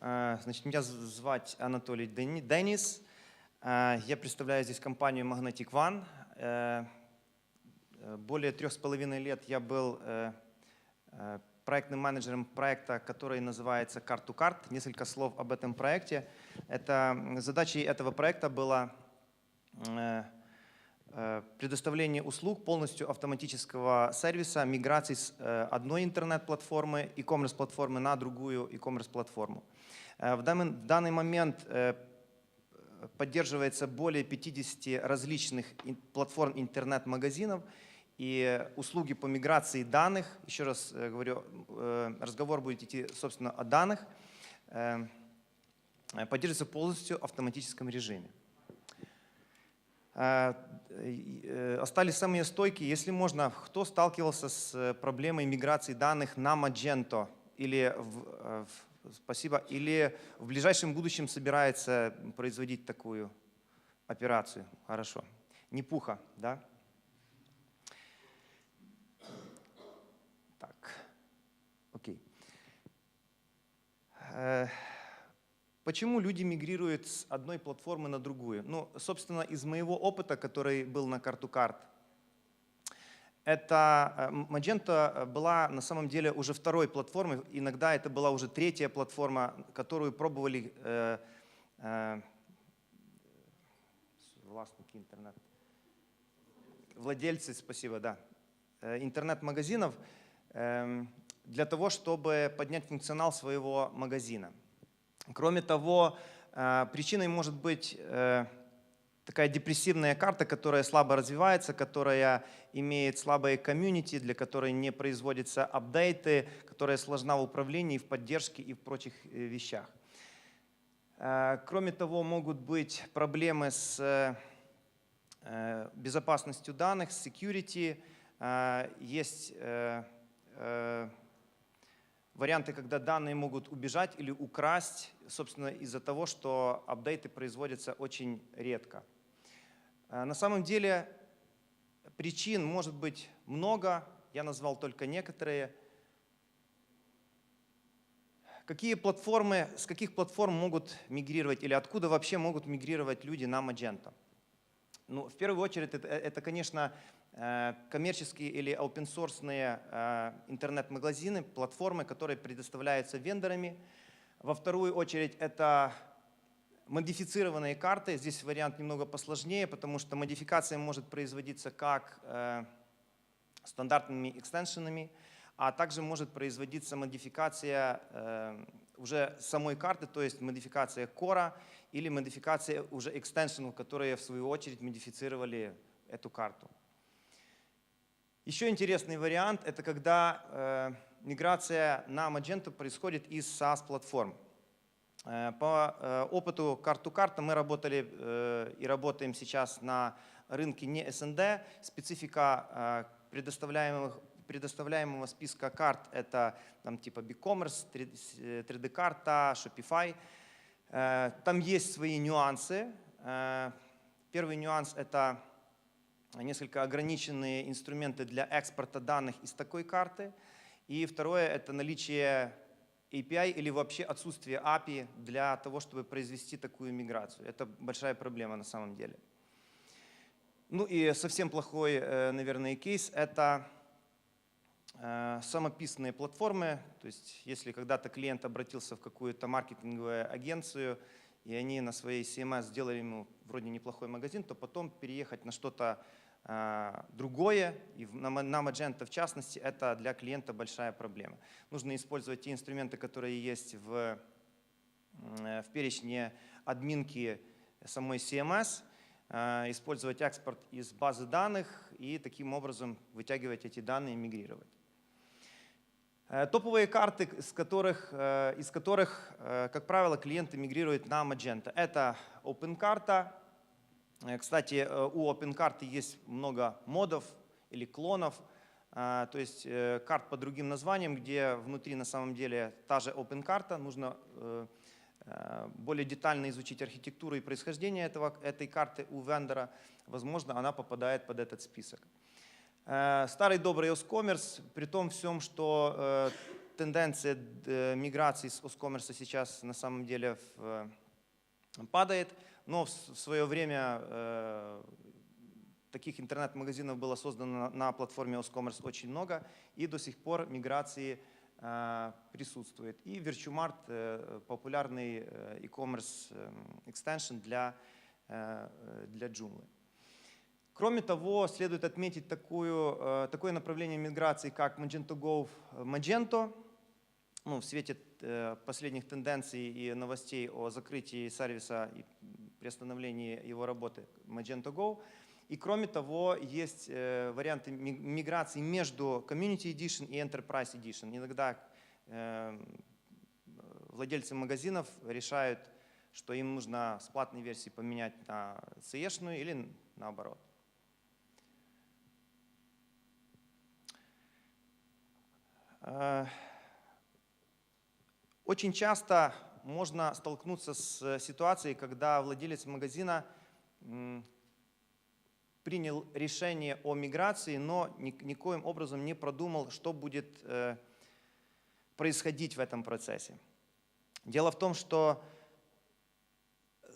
Э, Значит, меня звать Анатолий Дени- Денис. Э, Я представляю здесь компанию Magnetic One. Э, Более трех с половиной лет я был проектным менеджером проекта, который называется Card to Card. Несколько слов об этом проекте. Это задачей этого проекта было э, предоставление услуг полностью автоматического сервиса миграции с э, одной интернет-платформы, e-commerce платформы на другую e-commerce платформу. Э, В данный, в данный момент э, поддерживается более 50 различных платформ интернет-магазинов и услуги по миграции данных. Еще раз э, говорю, э, разговор будет идти, собственно, о данных. э, э, Поддерживается полностью в автоматическом режиме. И, э, Остались самые стойкие. Если можно, кто сталкивался с э, проблемой миграции данных на Magento или в, э, в- спасибо, или в ближайшем будущем собирается производить такую операцию? Хорошо. Не пуха, да? Так, окей. Э, Почему люди мигрируют с одной платформы на другую? Ну, собственно, из моего опыта, который был на карту карт, это э, Magento э, была на самом деле уже второй платформой, иногда это была уже третья платформа, которую пробовали э, э, властники интернет, владельцы, спасибо, да, э, интернет-магазинов эм, для того, чтобы поднять функционал своего магазина. Кроме того, э, причиной может быть э, такая депрессивная карта, которая слабо развивается, которая имеет слабые комьюнити, для которой не производятся апдейты, которая сложна в управлении, в поддержке и в прочих э, вещах. Кроме того, могут быть проблемы с безопасностью данных, с security. Есть варианты, когда данные могут убежать или украсть, собственно, из-за того, что апдейты производятся очень редко. Э, На самом деле причин может быть много, я назвал только некоторые. Какие платформы, с каких платформ могут мигрировать или откуда вообще могут мигрировать люди на Magento? Ну, в первую очередь, это, это, конечно, э, коммерческие или open-source интернет-магазины, платформы, которые предоставляются вендорами. Во вторую очередь, это модифицированные карты. Здесь вариант немного посложнее, потому что модификация может производиться как э, стандартными экстеншенами, а также может производиться модификация э, уже самой карты, то есть модификация кора или модификация уже экстеншенов, которые в свою очередь модифицировали эту карту. Еще интересный вариант – это когда э, миграция на Magento происходит из SaaS-платформ. Э, По э, опыту карту карта мы работали и работаем сейчас на рынке не СНД. Специфика предоставляемых предоставляемого списка карт это там типа BigCommerce, 3D-карта, Shopify. Там есть свои нюансы. Первый нюанс это несколько ограниченные инструменты для экспорта данных из такой карты. И второе – это наличие API или вообще отсутствие API для того, чтобы произвести такую миграцию. Это большая проблема на самом деле. Ну и совсем плохой, э, наверное, кейс – это э, самописные платформы. То есть если когда-то клиент обратился в какую-то маркетинговую агенцию, и они на своей CMS сделали ему вроде неплохой магазин, то потом переехать на что-то э, другое, и на, Magento в частности, это для клиента большая проблема. Нужно использовать те инструменты, которые есть в, в перечне админки самой CMS, э, использовать экспорт из базы данных и таким образом вытягивать эти данные и мигрировать. Э, Топовые карты, из которых, э, из которых, э, как правило, клиенты мигрируют на Magento. Это OpenCarta. Э, Кстати, у OpenCarta есть много модов или клонов, то есть карт по другим названиям, где внутри на самом деле та же OpenCarta. Нужно более детально изучить архитектуру и происхождение этого, этой карты у вендора. Возможно, она попадает под этот список. Э, Старый добрый Oscommerce, при том всем, что э, тенденция э, миграции с Оскоммерса сейчас на самом деле падает, но в свое время таких интернет-магазинов было создано на, платформе Оскоммерс очень много, и до сих пор миграции присутствует. И Virtumart популярный e-commerce extension для, для Joomla. Кроме того, следует отметить такую, э, такое направление миграции, как Magento Go в Magento. Ну, в свете э, последних тенденций и новостей о закрытии сервиса и приостановлении его работы Magento Go. И кроме того, есть э, варианты ми- миграции между Community Edition и Enterprise Edition. Иногда э, владельцы магазинов решают, что им нужно с платной версии поменять на CE-шную или наоборот. Очень часто можно столкнуться с ситуацией, когда владелец магазина принял решение о миграции, но ни- никоим образом не продумал, что будет э, происходить в этом процессе. Дело в том, что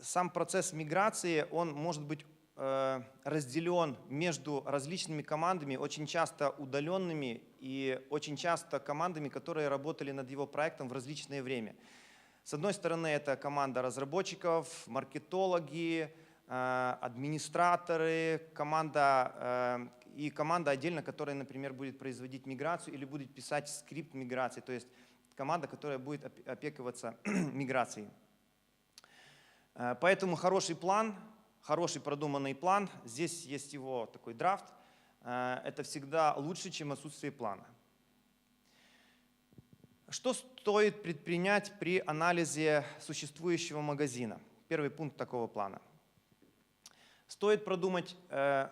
сам процесс миграции, он может быть э, разделен между различными командами, очень часто удаленными и очень часто командами, которые работали над его проектом в различное время. С одной стороны, это команда разработчиков, маркетологи, э, администраторы, команда э, и команда отдельно, которая, например, будет производить миграцию или будет писать скрипт миграции, то есть команда, которая будет опе- опекиваться миграцией. Э, Поэтому хороший план, хороший продуманный план, здесь есть его такой драфт, э, это всегда лучше, чем отсутствие плана. Что стоит предпринять при анализе существующего магазина? Первый пункт такого плана. Стоит продумать, э,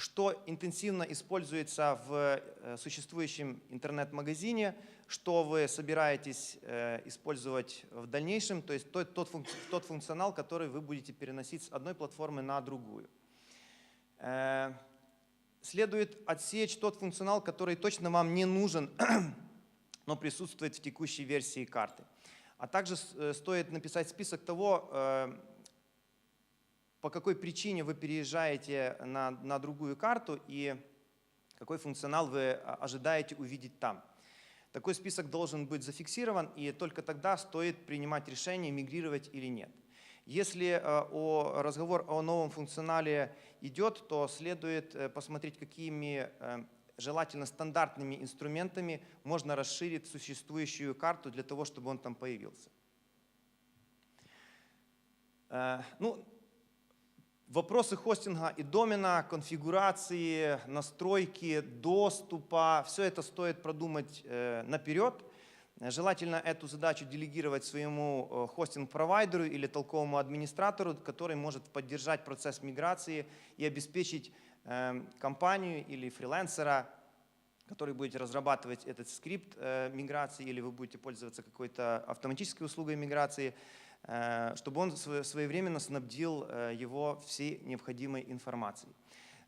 что интенсивно используется в э, существующем интернет-магазине, что вы собираетесь э, использовать в дальнейшем, то есть тот, тот, тот функционал, который вы будете переносить с одной платформы на другую. Э, Следует отсечь тот функционал, который точно вам не нужен, но присутствует в текущей версии карты. А также стоит написать список того, по какой причине вы переезжаете на, на другую карту и какой функционал вы а, ожидаете увидеть там. Такой список должен быть зафиксирован, и только тогда стоит принимать решение, мигрировать или нет. Если э, о, разговор о новом функционале идет, то следует э, посмотреть, какими э, желательно стандартными инструментами можно расширить существующую карту для того, чтобы он там появился. Ну, Вопросы хостинга и домена, конфигурации, настройки, доступа, все это стоит продумать э, наперед. Желательно эту задачу делегировать своему э, хостинг-провайдеру или толковому администратору, который может поддержать процесс миграции и обеспечить э, компанию или фрилансера, который будет разрабатывать этот скрипт миграции, или вы будете пользоваться какой-то автоматической услугой миграции, чтобы он свое- своевременно снабдил э, его всей необходимой информацией.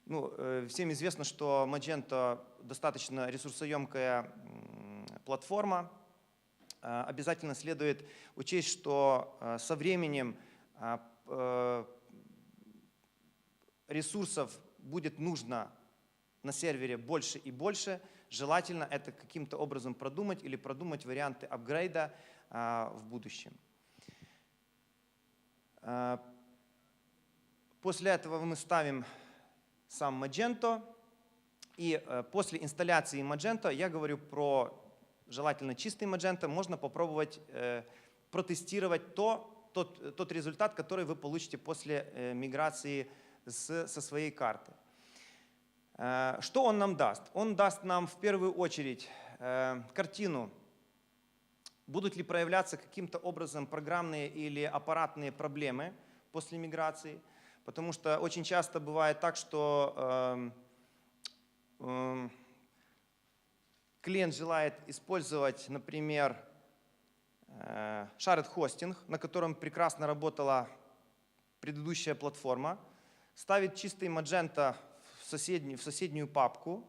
Ну, э, всем известно, что Magento достаточно ресурсоемкая платформа. Э, Обязательно следует учесть, что э, со временем а, э, ресурсов будет нужно на сервере больше и больше. Желательно это каким-то образом продумать или продумать варианты апгрейда а, в будущем. А, После этого мы ставим сам Magento. И э, после инсталляции Magento, я говорю про желательно чистый Magento, можно попробовать э, протестировать то, тот, тот результат, который вы получите после э, миграции с- со своей карты. Что он нам даст? Он даст нам в первую очередь картину, будут ли проявляться каким-то образом программные или аппаратные проблемы после миграции. Потому что очень часто бывает так, что эм, эм, клиент желает использовать, например, э, Shared Hosting, на котором прекрасно работала предыдущая платформа, ставит чистый Magento в соседнюю, в соседнюю папку,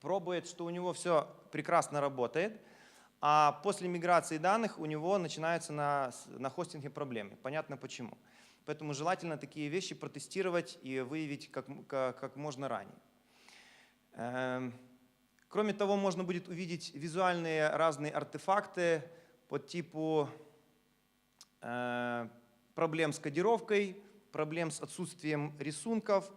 пробует, что у него все прекрасно работает, а после миграции данных у него начинаются на, на хостинге проблемы. Понятно почему. Поэтому желательно такие вещи протестировать и выявить как, м- ка- как можно ранее. Эм, Кроме того, можно будет увидеть визуальные разные артефакты по типу э, проблем с кодировкой, проблем с отсутствием рисунков,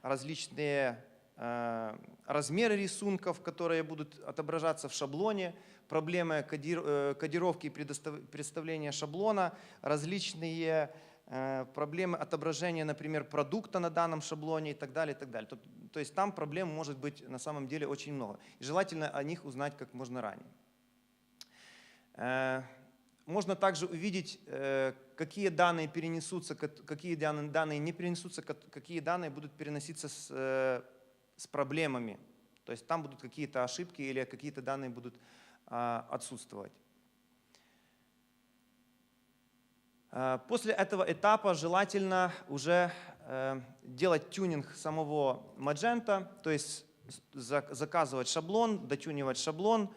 различные э, размеры рисунков, которые будут отображаться в шаблоне, проблемы э, кодировки и представления шаблона, различные э, проблемы отображения, например, продукта на данном шаблоне и так далее, и так далее. То, то есть там проблем может быть на самом деле очень много. И желательно о них узнать как можно ранее. Э, Можно также увидеть, какие данные перенесутся, какие данные не перенесутся, какие данные будут переноситься с, с проблемами. То есть там будут какие-то ошибки или какие-то данные будут отсутствовать. А, После этого этапа желательно уже э, делать тюнинг самого Magento, то есть заказывать шаблон, дотюнивать шаблон,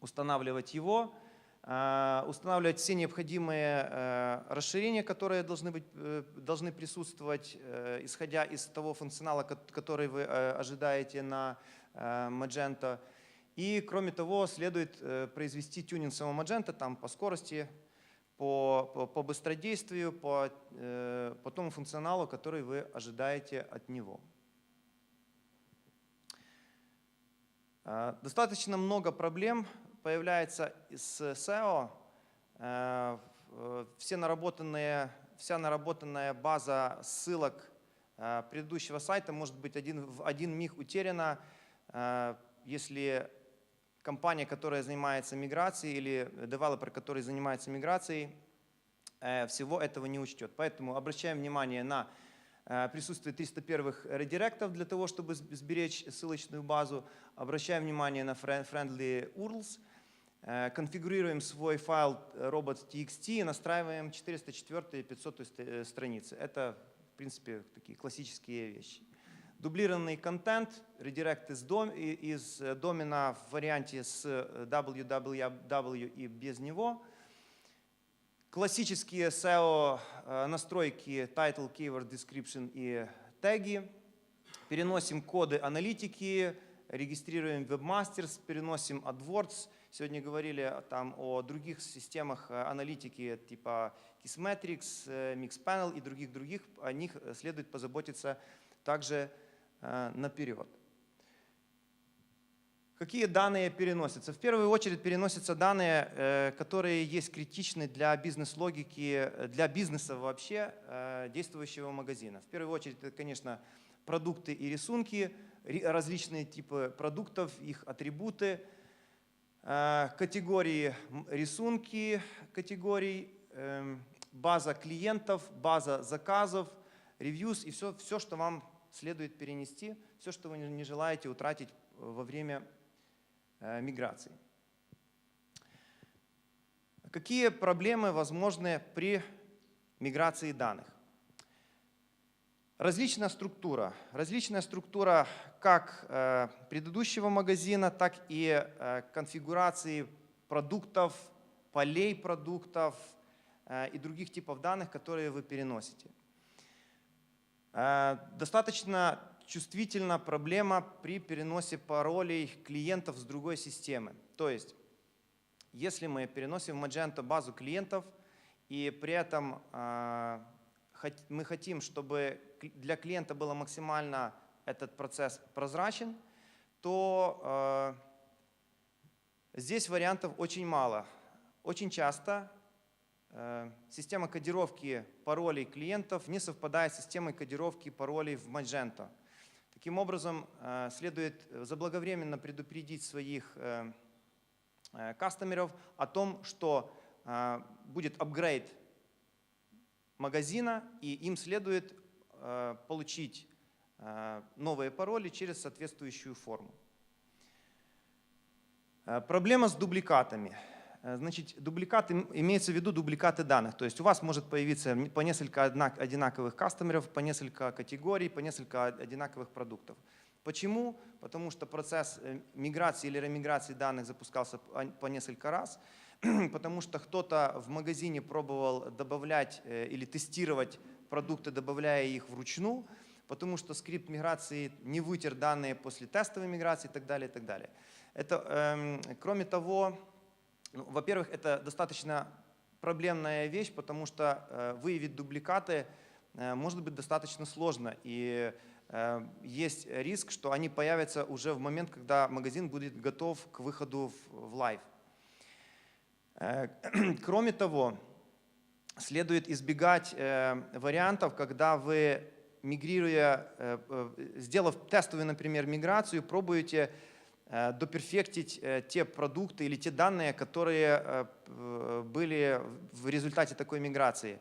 устанавливать его, э, устанавливать все необходимые э, расширения, которые должны, быть, э, должны присутствовать, исходя из того функционала, ко- который вы ожидаете на Magento. И кроме того, следует э, произвести тюнинг самого Magento там, по скорости, по, по, по быстродействию, по, э, по тому функционалу, который вы ожидаете от него. Э, Достаточно много проблем появляется с SEO. В- Все наработанные, вся наработанная база ссылок э, предыдущего сайта может быть один, в один миг утеряна, если компания, которая занимается миграцией, или девелопер, который занимается миграцией, э, всего этого не учтет. Поэтому обращаем внимание на э, присутствие 301-х редиректов для того, чтобы сб- сберечь ссылочную базу. Обращаем внимание на friendly URLs. Э, Конфигурируем свой файл robots.txt и настраиваем 404 и 500 ст- э, страницы. Это, в принципе, такие классические вещи. Дублированный контент, редирект из, дом, из э, домена в варианте с э, www и без него. Классические SEO э, настройки title, keyword, description и теги. Переносим коды аналитики, регистрируем Webmasters, переносим AdWords. Сегодня говорили там о других системах э, аналитики типа Kissmetrics, э, Mixpanel и других-других. О них э, следует позаботиться также э, наперед. Какие данные переносятся? В первую очередь переносятся данные, э, которые есть критичны для бизнес-логики, э, для бизнеса вообще э, действующего магазина. В первую очередь это, конечно, продукты и рисунки, ри- различные типы продуктов, их атрибуты, э, категории рисунки категорий, эм, база клиентов, база заказов, ревьюс и все, все, что вам следует перенести, все, что вы не желаете утратить во время э, миграции. Какие проблемы возможны при миграции данных? Различная структура. Различная структура как э, предыдущего магазина, так и э, конфигурации продуктов, полей продуктов э, и других типов данных, которые вы переносите. Э, Достаточно чувствительна проблема при переносе паролей клиентов с другой системы. То есть, если мы переносим в Magento базу клиентов, и при этом э, мы хотим, чтобы для клиента было максимально этот процесс прозрачен, то э, здесь вариантов очень мало. Очень часто система кодировки паролей клиентов не совпадает с системой кодировки паролей в Magento. Таким образом, э, следует заблаговременно предупредить своих э, э, кастомеров о том, что э, будет апгрейд магазина, и им следует э, получить э, новые пароли через соответствующую форму. Э, Проблема с дубликатами. Э, Значит, дубликаты, имеется в виду дубликаты данных. То есть у вас может появиться по несколько одинаковых кастомеров, по несколько категорий, по несколько од- одинаковых продуктов. Почему? Потому что процесс э, миграции или ремиграции данных запускался по- по несколько раз, потому что кто-то в магазине пробовал добавлять э, или тестировать продукты, добавляя их вручную, потому что скрипт миграции не вытер данные после тестовой миграции и так далее, и так далее. Это, эм, кроме того, ну, во-первых, это достаточно проблемная вещь, потому что э, выявить дубликаты э, может быть достаточно сложно. И э, есть риск, что они появятся уже в момент, когда магазин будет готов к выходу в, лайв. Кроме того, следует избегать вариантов, когда вы, мигрируя, сделав тестовую, например, миграцию, пробуете доперфектить э, те продукты или те данные, которые э, были в результате такой миграции.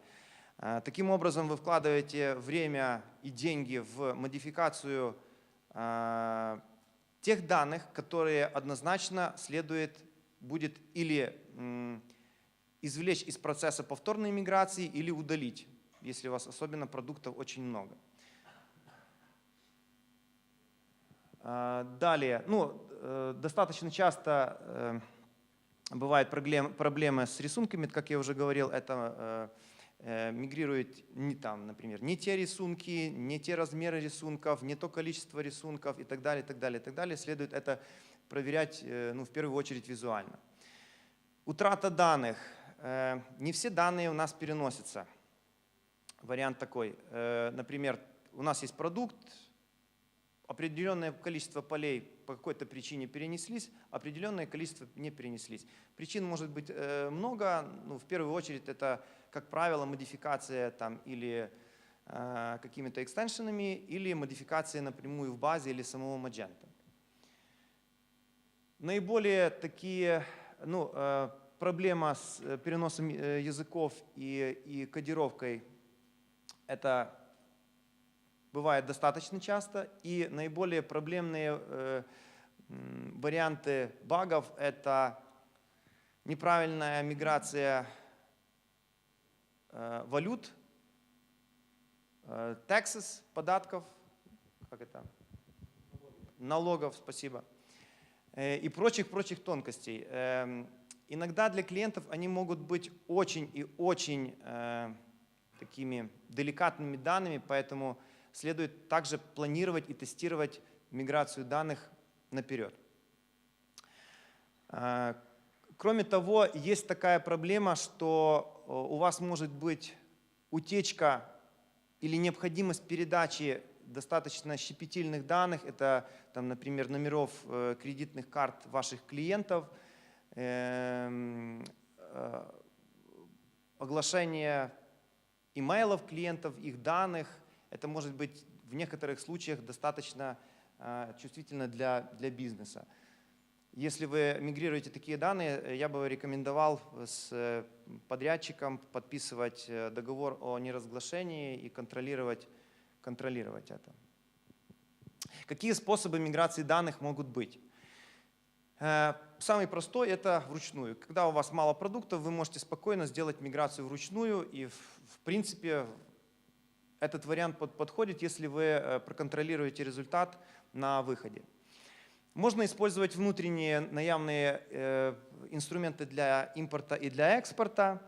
Э, Таким образом, вы вкладываете время и деньги в модификацию э, тех данных, которые однозначно следует будет или извлечь из процесса повторной миграции или удалить, если у вас особенно продуктов очень много. Далее, ну, э, достаточно часто э, бывают проблем- проблемы с рисунками, как я уже говорил, это э, э, мигрирует не там, например, не те рисунки, не те размеры рисунков, не то количество рисунков и так далее, и так далее, и так далее. Следует это проверять, э, ну, в первую очередь, визуально. Утрата данных. Э, Не все данные у нас переносятся. Вариант такой. Э, Например, у нас есть продукт, определенное количество полей по какой-то причине перенеслись, определенное количество не перенеслись. Причин может быть э, много. Ну, в первую очередь это, как правило, модификация там, или э, какими-то экстеншенами, или модификация напрямую в базе или самого Magento. Наиболее такие, ну, э, проблема с э, переносом э, языков и, и кодировкой, это бывает достаточно часто. И наиболее проблемные э, варианты багов – это неправильная миграция э, валют, э, податков, как это? Налогов, спасибо э, и прочих-прочих тонкостей. Эм, Иногда для клиентов они могут быть очень и очень э, такими деликатными данными, поэтому следует также планировать и тестировать миграцию данных наперед. Э, Кроме того, есть такая проблема, что э, у вас может быть утечка или необходимость передачи достаточно щепетильных данных, это, там, например, номеров э, кредитных карт ваших клиентов, эм, э, оглашение имейлов клиентов, их данных. Это может быть в некоторых случаях достаточно э, чувствительно для, для бизнеса. Если вы мигрируете такие данные, э, я бы рекомендовал с э, подрядчиком подписывать э, договор о неразглашении и контролировать, контролировать это. Какие способы миграции данных могут быть? Самый простой – это вручную. Когда у вас мало продуктов, вы можете спокойно сделать миграцию вручную, и в в принципе этот вариант под- подходит, если вы э, проконтролируете результат на выходе. Можно использовать внутренние наявные э, инструменты для импорта и для экспорта.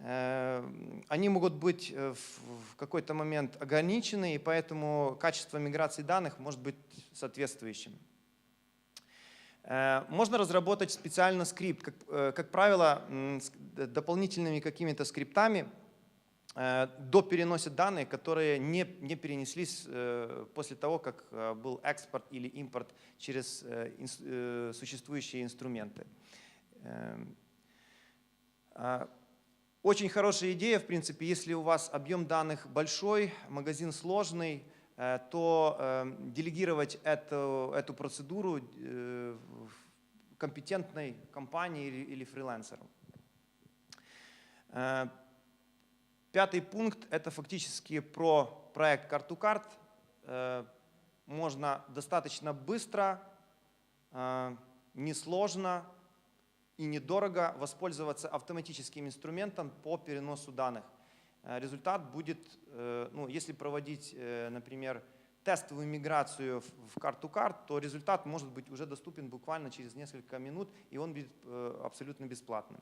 Э, Они могут быть в какой-то момент ограничены, и поэтому качество миграции данных может быть соответствующим. Можно разработать специально скрипт, как, как правило, дополнительными какими-то скриптами э, допереносят данные, которые не, не перенеслись э, после того, как э, был экспорт или импорт через существующие инструменты. Эм, а, Очень хорошая идея, в принципе, если у вас объем данных большой, магазин сложный, то э, делегировать эту, эту процедуру компетентной компании или фрилансеру. Пятый пункт – это фактически про проект «Карту-карт». Э, Можно достаточно быстро, э, несложно и недорого воспользоваться автоматическим инструментом по переносу данных. Э, Результат будет, ну, если проводить, например, тестовую миграцию в- карту карт, то результат может быть уже доступен буквально через несколько минут, и он будет абсолютно бесплатным.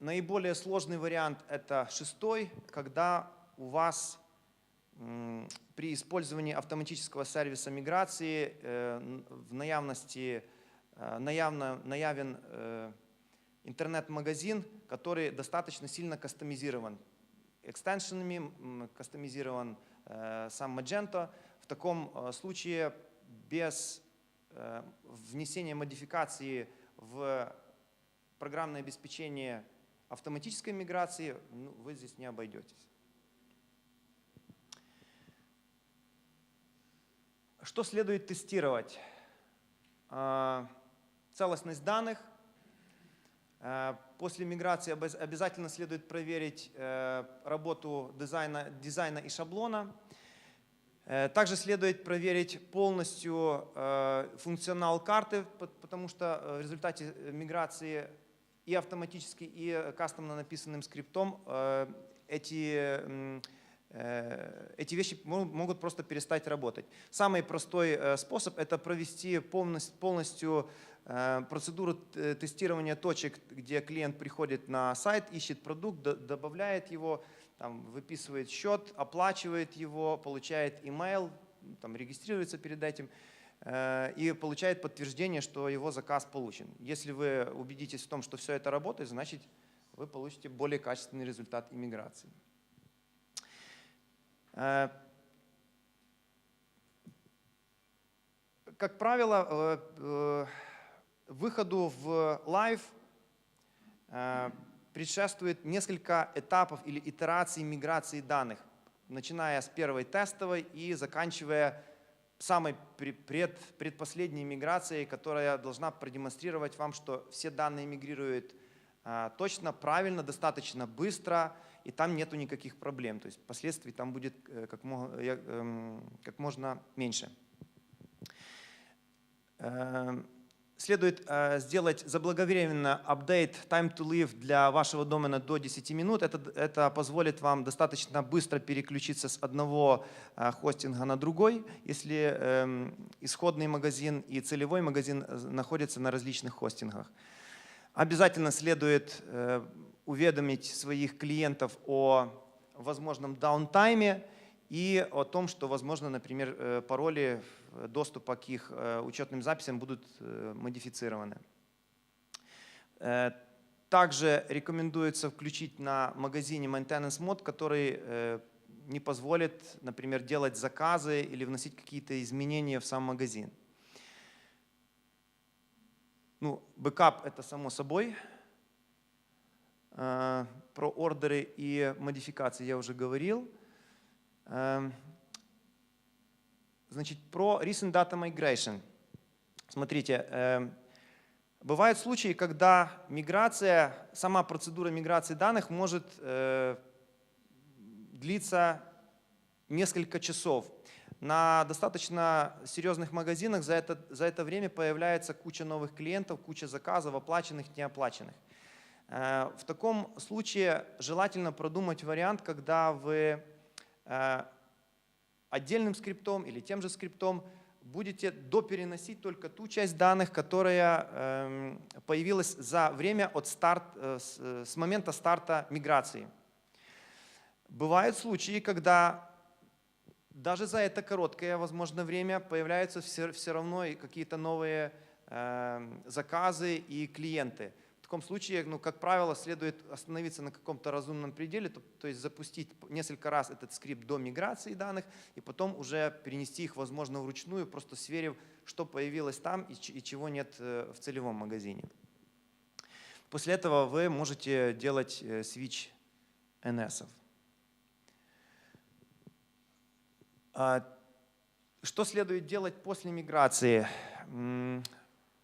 Наиболее сложный вариант – это шестой, когда у вас при использовании автоматического сервиса миграции э, в наявности э, наявно, наявен э, интернет-магазин, который достаточно сильно кастомизирован. Экстеншенами кастомизирован сам Magento. В таком случае без внесения модификации в программное обеспечение автоматической миграции ну, вы здесь не обойдетесь. Что следует тестировать? А, Целостность данных. А, После миграции обяз- обязательно следует проверить э, работу дизайна, дизайна и шаблона. Э, Также следует проверить полностью э, функционал карты, по- потому что в результате миграции и автоматически, и э, кастомно написанным скриптом э, эти, э, эти вещи мо- могут просто перестать работать. Самый простой способ – это провести полностью, полностью процедуру тестирования точек, где клиент приходит на сайт, ищет продукт, добавляет его, там, выписывает счет, оплачивает его, получает email, там, регистрируется перед этим и получает подтверждение, что его заказ получен. Если вы убедитесь в том, что все это работает, значит вы получите более качественный результат иммиграции. Э, Как правило, э, э, выходу в лайв э, предшествует несколько этапов или итераций миграции данных, начиная с первой тестовой и заканчивая самой пре- пред, предпоследней миграцией, которая должна продемонстрировать вам, что все данные мигрируют а, точно, правильно, достаточно быстро, и там нету никаких проблем. То есть последствий там будет э, как, эм, как можно меньше. Следует э, сделать заблаговременно update time to live для вашего домена до 10 минут. Это, это позволит вам достаточно быстро переключиться с одного э, хостинга на другой, если эм, исходный магазин и целевой магазин э, находятся на различных хостингах. Обязательно следует уведомить своих клиентов о возможном даунтайме и о том, что, возможно, например, пароли э, доступа к их э, учетным записям будут э, модифицированы. Э, Также рекомендуется включить на магазине Maintenance Mode, который не позволит, например, делать заказы или вносить какие-то изменения в сам магазин. Ну, бэкап это само собой. Про ордеры и модификации я уже говорил. Значит, про Recent Data Migration. Смотрите, эм, бывают случаи, когда миграция, сама процедура миграции данных может э, длиться несколько часов. На достаточно серьезных магазинах за это, за это время появляется куча новых клиентов, куча заказов, оплаченных, неоплаченных. Э, В таком случае желательно продумать вариант, когда вы э, отдельным скриптом или тем же скриптом будете допереносить только ту часть данных, которая эм, появилась за время от старт, э, с, э, с момента старта миграции. Бывают случаи, когда даже за это короткое, возможно, время появляются все, все равно какие-то новые эм, заказы и клиенты. Таком случае, ну, как правило, следует остановиться на каком-то разумном пределе, то, то есть запустить несколько раз этот скрипт до миграции данных и потом уже перенести их, возможно, вручную, просто сверив, что появилось там и, и чего нет э, в целевом магазине. После этого вы можете делать э, свич NS. -ов. А, Что следует делать после миграции?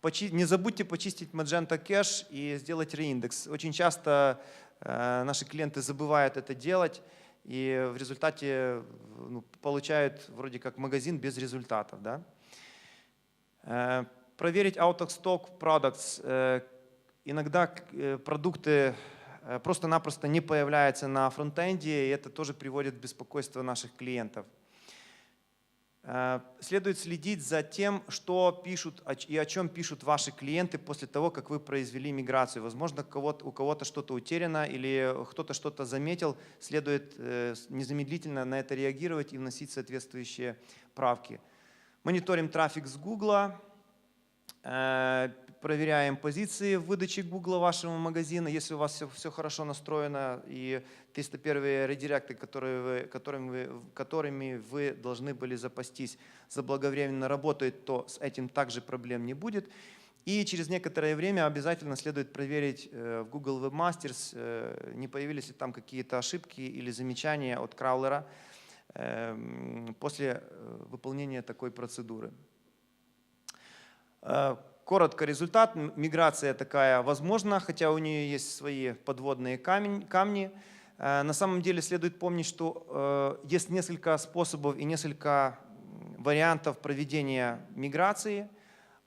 Не забудьте почистить Magento Cache и сделать реиндекс. Очень часто э, наши клиенты забывают это делать и в результате ну, получают вроде как магазин без результатов. Да? Э, Проверить out of stock products. Э, Иногда к- продукты просто-напросто не появляется на фронтенде, и это тоже приводит в беспокойство наших клиентов. Э, Следует следить за тем, что пишут и о чем пишут ваши клиенты после того, как вы произвели миграцию. Возможно, у кого-то что-то утеряно или кто-то что-то заметил. Следует э, незамедлительно на это реагировать и вносить соответствующие правки. Мониторим трафик с Гугла, э, проверяем позиции в выдаче Гугла вашего магазина. Если у вас все, все хорошо настроено и 301 редиректы, которые вы, которыми, вы, которыми вы должны были запастись, заблаговременно работают, то с этим также проблем не будет. И через некоторое время обязательно следует проверить э, в Google Webmasters, э, не появились ли там какие-то ошибки или замечания от краулера эм, после э, выполнения такой процедуры. Коротко результат. Миграция такая возможна, хотя у нее есть свои подводные камни. Э, На самом деле следует помнить, что э, есть несколько способов и несколько вариантов проведения миграции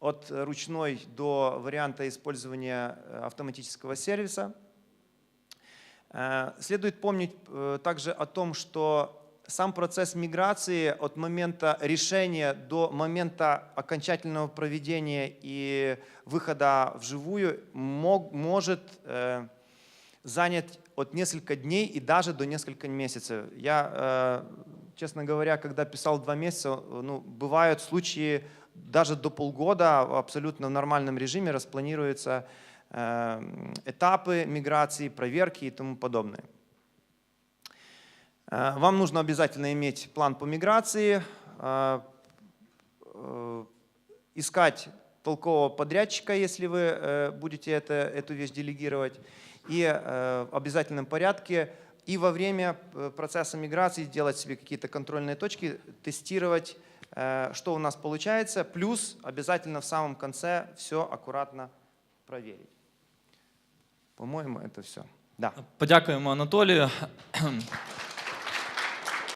от ручной до варианта использования э, автоматического сервиса. Следует помнить также о том, что сам процесс миграции от момента решения до момента окончательного проведения и выхода вживую мог, может э, занять от несколько дней и даже до нескольких месяцев. Я, э, честно говоря, когда писал два месяца, ну, бывают случаи даже до полгода абсолютно в нормальном режиме распланируются э, этапы миграции, проверки и тому подобное. Э, Вам нужно обязательно иметь план по миграции, э, э, искать толкового подрядчика, если вы будете это, эту вещь делегировать, и в обязательном порядке и во время процесса миграции делать себе какие-то контрольные точки, тестировать, что у нас получается, плюс обязательно в самом конце все аккуратно проверить. По-моему, это все. Да. Подякуємо Анатолію.